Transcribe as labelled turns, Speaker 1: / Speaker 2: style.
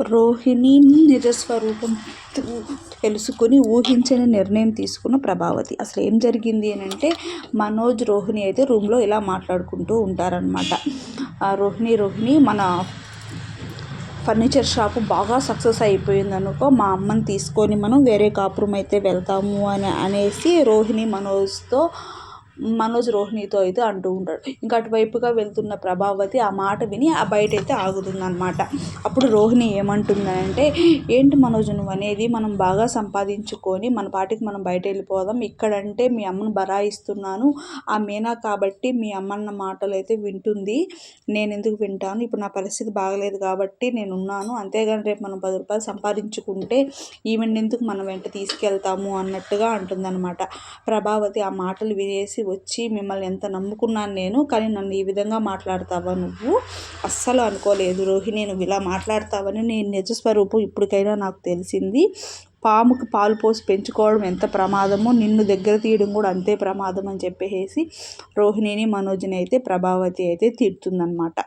Speaker 1: రోహిణి నిజస్వరూపం తెలుసుకుని ఊహించని నిర్ణయం తీసుకున్న ప్రభావతి. అసలు ఏం జరిగింది అని అంటే మనోజ్ రోహిణి అయితే రూమ్లో ఇలా మాట్లాడుకుంటూ ఉంటారనమాట రోహిణి రోహిణి మన ఫర్నిచర్ షాప్ బాగా సక్సెస్ అయిపోయింది అనుకో మా అమ్మని తీసుకొని మనం వేరే కాపురం అయితే వెళ్తాము అని అనేసి రోహిణి మనోజ్తో మనోజ్ రోహిణితో అయితే అంటూ ఉంటాడు. ఇంకా అటువైపుగా వెళ్తున్న ప్రభావతి ఆ మాట విని ఆ బయట అయితే ఆగుతుందన్నమాట. అప్పుడు రోహిణి ఏమంటుందంటే ఏంటి మనోజ్ నువ్వు అనేది మనం బాగా సంపాదించుకొని మన పాటికి మనం బయట వెళ్ళిపోదాం ఇక్కడంటే మీ అమ్మను బరాయిస్తున్నాను. ఆ మీనా కాబట్టి మీ అమ్మన్న మాటలు అయితే వింటుంది. నేను ఎందుకు వింటాను? ఇప్పుడు నా పరిస్థితి బాగలేదు కాబట్టి నేను ఉన్నాను అంతేగాని రేపు మనం పది రూపాయలు సంపాదించుకుంటే ఈవెంట్ ఎందుకు మనం వెంట తీసుకెళ్తాము? అన్నట్టుగా అంటుందన్నమాట. ప్రభావతి ఆ మాటలు వినేసి వచ్చి మిమ్మల్ని ఎంత నమ్ముకున్నాను నేను కానీ నన్ను ఈ విధంగా మాట్లాడతావా నువ్వు? అస్సలు అనుకోలేదు రోహిణి నువ్వు ఇలా మాట్లాడతావని నేను నిజ స్వరూపం ఇప్పటికైనా నాకు తెలిసింది. పాముకి పాలు పోసి పెంచుకోవడం ఎంత ప్రమాదమో నిన్ను దగ్గర తీయడం కూడా అంతే ప్రమాదం అని చెప్పేసి రోహిణిని మనోజ్ని అయితే ప్రభావతి అయితే తిడుతుందనమాట